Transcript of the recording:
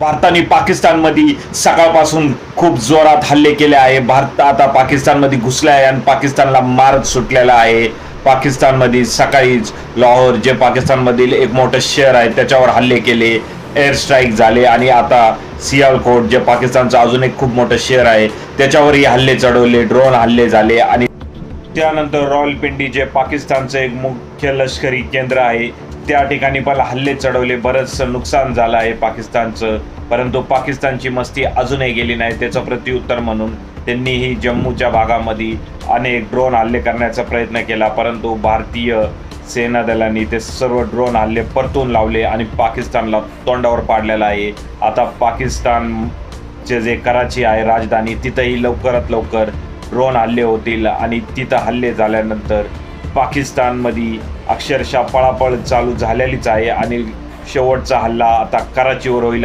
भारताने पाकिस्तानमध्ये सकाळपासून खूप जोरात हल्ले केले आहे. भारत आता पाकिस्तानमध्ये घुसला आहे आणि पाकिस्तानला मारत सुटलेला आहे. पाकिस्तानमध्ये सकाळीच लाहोर जे पाकिस्तानमधील एक मोठं शहर आहे त्याच्यावर हल्ले केले. एअर स्ट्राईक झाले आणि आता सियालकोट जे पाकिस्तानचं अजून एक खूप मोठं शहर आहे त्याच्यावरही हल्ले चढवले ड्रोन हल्ले झाले आणि त्यानंतर रावलपिंडी जे पाकिस्तानचं एक मुख्य लष्करी केंद्र आहे त्या ठिकाणी पण हल्ले चढवले बरंचसं नुकसान झालं आहे पाकिस्तानचं. परंतु पाकिस्तानची मस्ती अजूनही गेली नाही त्याचं प्रत्युत्तर म्हणून त्यांनीही जम्मूच्या भागामध्ये अनेक ड्रोन हल्ले करण्याचा प्रयत्न केला. परंतु भारतीय सेना दलांनी ते सर्व ड्रोन हल्ले परतून लावले आणि पाकिस्तानला तोंडावर पाडलेला आहे. आता पाकिस्तानचे जे कराची आहे राजधानी तिथंही लवकरात लवकर ड्रोन हल्ले होतील आणि तिथं हल्ले झाल्यानंतर पाकिस्तानमध्ये अक्षरशः पळापळ चालू झालेलीच आहे आणि शेवटचा हल्ला आता कराचीवर होईल.